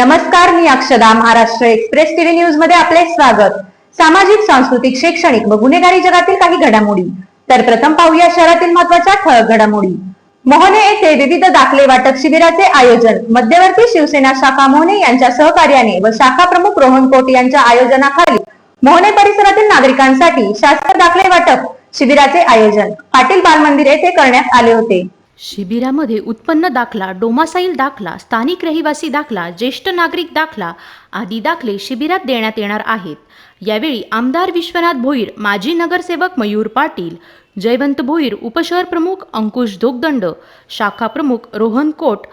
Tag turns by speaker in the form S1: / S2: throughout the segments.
S1: नमस्कार मी अक्षदा Maharashtra express TV न्यूजमध्ये आपले स्वागत. सामाजिक सांस्कृतिक शैक्षणिक व गुन्हेगारी जगातील काही घडामोडी. तर प्रथम पाहूया शहरातील महत्त्वाच्या ठळक घडामोडी. मोहने येथे विविध दाखले वाटप शिबिराचे आयोजन. मध्यवर्ती शिवसेना शाखा मोहने यांच्या सहकार्याने व शाखा प्रमुख रोहन कोट यांच्या आयोजनाखाली मोहने परिसरातील नागरिकांसाठी शास्त्र दाखले वाटप शिबिराचे आयोजन. पाटील बाल मंदिर येथे करण्यात आले होते.
S2: शिबिरामध्ये उत्पन्न दाखला डोमासाईल दाखला स्थानिक रहिवासी दाखला ज्येष्ठ नागरिक दाखला आदी दाखले शिबिरात देण्यात येणार आहेत. यावेळी आमदार विश्वनाथ भोईर माजी नगरसेवक मयूर पाटील जयवंत भोईर उपशहर प्रमुख अंकुश धोगदंड शाखा प्रमुख रोहन कोट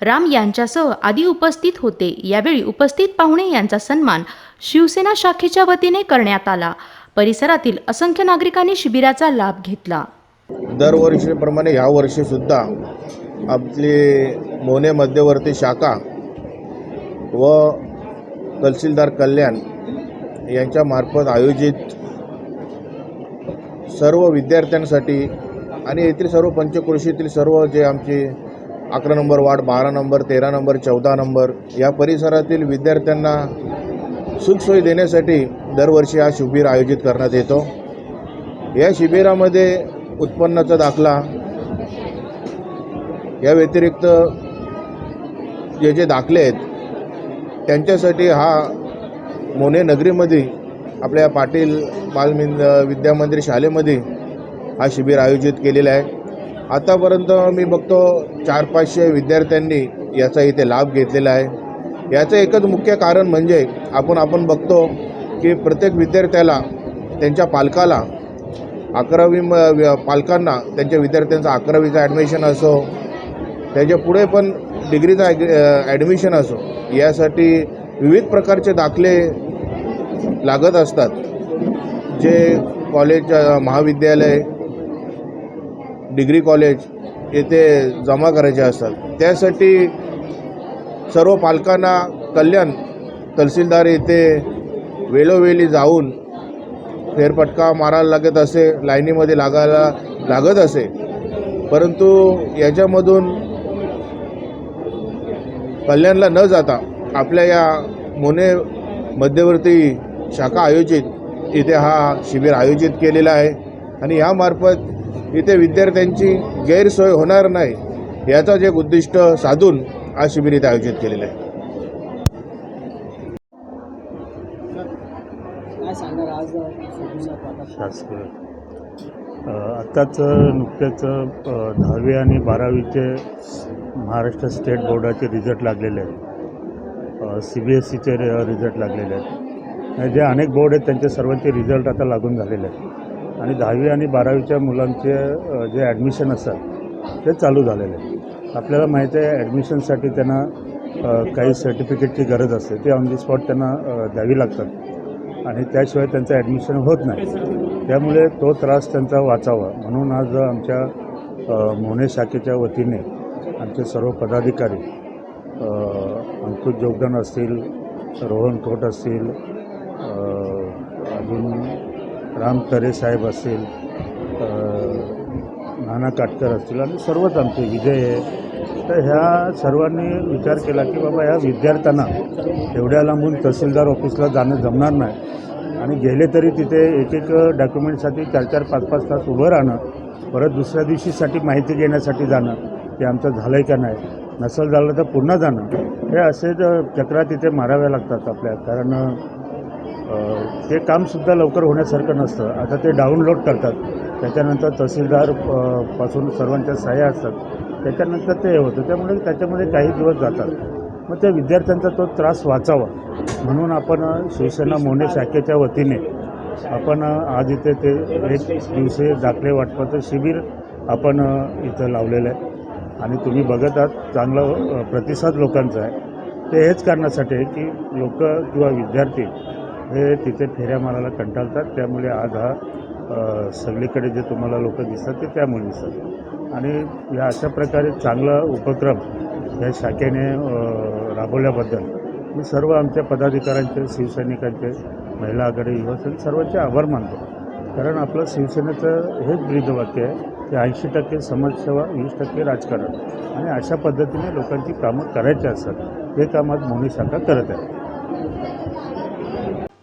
S2: राम यांच्यासह आदी उपस्थित होते. यावेळी उपस्थित पाहुणे यांचा सन्मान शिवसेना शाखेच्या वतीने करण्यात आला. परिसरातील असंख्य नागरिकांनी शिबिराचा लाभ घेतला.
S3: दरवर्षीप्रमाणे ह्या वर्षीसुद्धा आपली मोने मध्यवर्ती शाखा व तहसीलदार कल्याण यांच्यामार्फत आयोजित सर्व विद्यार्थ्यांसाठी आणि येथील सर्व पंचक्रोशीतील सर्व जे आमचे अकरा नंबर वार्ड बारा नंबर तेरा नंबर चौदा नंबर या परिसरातील विद्यार्थ्यांना सुखसोयी देण्यासाठी दरवर्षी हा शिबिर आयोजित करण्यात येतो. या शिबिरामध्ये उत्पन्नाचा दाखला. या व्यतिरिक्त जे जे दाखले आहेत त्यांच्यासाठी हा मोने नगरीमध्ये आपल्या पाटील बालमिन विद्यामंदिर शाळेमध्ये हा शिबिर आयोजित केलेला आहे. आतापर्यंत मी बघतो चार पाचशे विद्यार्थ्यांनी याचा इथे लाभ घेतलेला आहे. याचं एकच मुख्य कारण म्हणजे आपण आपण बघतो की प्रत्येक विद्यार्थ्याला त्यांच्या पालकाला अकरावी म पालकांना त्यांच्या विद्यार्थ्यांचं अकरावीचं ॲडमिशन असो त्याच्या पुढे पण डिग्रीचं ॲग ॲडमिशन असो यासाठी विविध प्रकारचे दाखले लागत असतात. जे कॉलेज महाविद्यालय डिग्री कॉलेज येथे जमा करायचे असतात. त्यासाठी सर्व पालकांना कल्याण तहसीलदार येथे वेळोवेळी जाऊन फेरफटका मारायला लागत असे लाईनीमध्ये लागायला लागत असे. परंतु याच्यामधून कल्याणला न जाता आपल्या या मोने मध्यवर्ती शाखा आयोजित इथे हा शिबिर आयोजित केलेला आहे. आणि यामार्फत इथे विद्यार्थ्यांची गैरसोय होणार नाही याचाच एक उद्दिष्ट साधून हा शिबिर इथे आयोजित केलेला आहे.
S4: शासकीय. अ, आत्ताच दहावी आणि बारावीचे महाराष्ट्र स्टेट बोर्डाचे रिझल्ट लागलेले आहेत. सी बी एस सीचे रिझल्ट लागलेले आहेत. आणि जे अनेक बोर्ड आहेत त्यांचे सर्वांचे रिझल्ट आता लागून झालेले आहेत. आणि दहावी आणि बारावीच्या मुलांचे जे ॲडमिशन असतात ते चालू झालेले आहे आपल्याला माहिती आहे ॲडमिशनसाठी त्यांना काही सर्टिफिकेटची गरज असते. ते ऑन दी स्पॉट त्यांना द्यावी लागतात. आणि त्याशिवाय त्यांचं ॲडमिशन होत नाही. त्यामुळे तो त्रास त्यांचा वाचावा. म्हणून आज आमच्या मोने शाखेच्या वतीने आमचे सर्व पदाधिकारी अंकुश जोगदान असतील रोहन कोट असतील अजून राम तरे साहेब असतील नाना काटकर असतील आणि सर्वच आमचे विजय आहे तर ह्या सर्वांनी विचार केला की बाबा ह्या विद्यार्थ्यांना एवढ्या लांबून तहसीलदार ऑफिसला जाणं जमणार नाही. आणि गेले तरी तिथे एक एक डॉक्युमेंटसाठी चार चार पाच पाच तास उभं राहणं परत दुसऱ्या दिवशीसाठी माहिती घेण्यासाठी जाणं ते आमचं झालं आहे का नाही नसल झालं तर पुन्हा जाणं हे असे ज- चक्रा तिथे माराव्या लागतात आपल्या. कारण ते कामसुद्धा लवकर होण्यासारखं नसतं. आता ते डाउनलोड करतात. त्याच्यानंतर तहसीलदारपासून सर्वांच्या सह्या असतात. त्याच्यानंतर ते होतं. त्यामुळे त्याच्यामध्ये काही दिवस जातात. मग त्या विद्यार्थ्यांचा तो त्रास वाचावा. म्हणून आपण शिवसेना मोने शाखेच्या वतीने आपण आज इथे ते एक दिवसीय दाखले वाटपाचं शिबिर आपण इथं लावलेलं आहे. आणि तुम्ही बघत आहात चांगला प्रतिसाद लोकांचा आहे. ते हेच कारणासाठी आहे की लोक किंवा विद्यार्थी हे तिथे फेऱ्या मारायला कंटाळतात. त्यामुळे आज हा सगळीकडे जे तुम्हाला लोक दिसतात ते त्यामुळे दिसतात. आणि या अशा प्रकारे चांगला उपक्रम या शाखेने राबवल्याबद्दल मी सर्व आमच्या पदाधिकाऱ्यांचे शिवसैनिकांचे महिला आघाडी युवा सर्वांचे आभार मानतो. कारण आपलं शिवसेनेचं हेच ब्रीदवाक्य आहे की ऐंशी टक्के समाजसेवा वीस टक्के राजकारण. आणि अशा पद्धतीने लोकांची कामं करायची असतात. हे काम आज मोनी शाखा करत आहे.